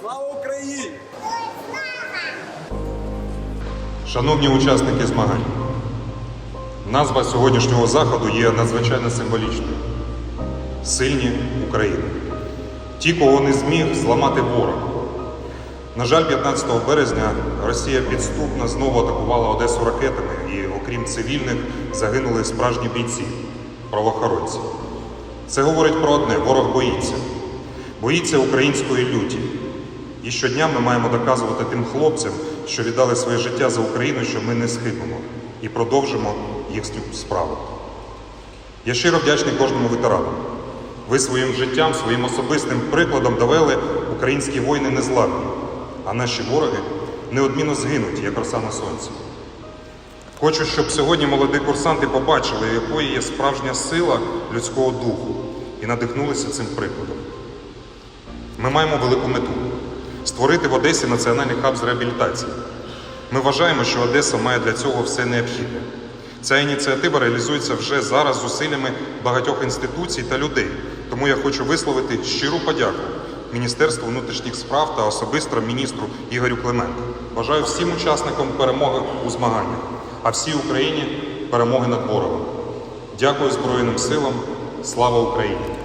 Слава Україні! Шановні учасники змагань, назва сьогоднішнього заходу є надзвичайно символічною. Сильні України. Ті, кого не зміг зламати ворог. На жаль, 15 березня Росія підступно знову атакувала Одесу ракетами, і окрім цивільних загинули справжні бійці, правоохоронці. Це говорить про одне: ворог боїться. Боїться української люті. І щодня ми маємо доказувати тим хлопцям, що віддали своє життя за Україну, що ми не схибимо і продовжимо їх справу. Я щиро вдячний кожному ветерану. Ви своїм життям, своїм особистим прикладом довели українські воїни незламні, а наші вороги неодмінно згинуть, як роса на сонці. Хочу, щоб сьогодні молоді курсанти побачили, якою є справжня сила людського духу і надихнулися цим прикладом. Ми маємо велику мету створити в Одесі національний хаб з реабілітації. Ми вважаємо, що Одеса має для цього все необхідне. Ця ініціатива реалізується вже зараз зусиллями багатьох інституцій та людей. Тому я хочу висловити щиру подяку Міністерству внутрішніх справ та особисто міністру Ігорю Клименко. Бажаю всім учасникам перемоги у змаганнях, а всій Україні перемоги над ворогом. Дякую Збройним силам. Слава Україні!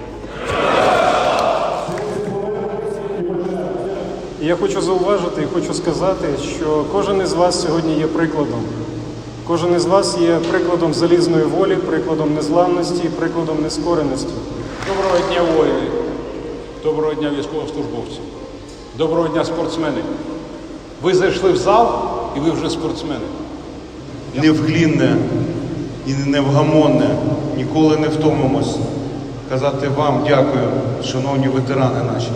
І я хочу зауважити і хочу сказати, що кожен із вас сьогодні є прикладом. Кожен із вас є прикладом залізної волі, прикладом незламності, прикладом нескореності. Доброго дня, воїни. Доброго дня, військовослужбовці. Доброго дня, спортсмени. Ви зайшли в зал і ви вже спортсмени. невглінне і невгамонне, ніколи не втомимось казати вам дякую, шановні ветерани наші.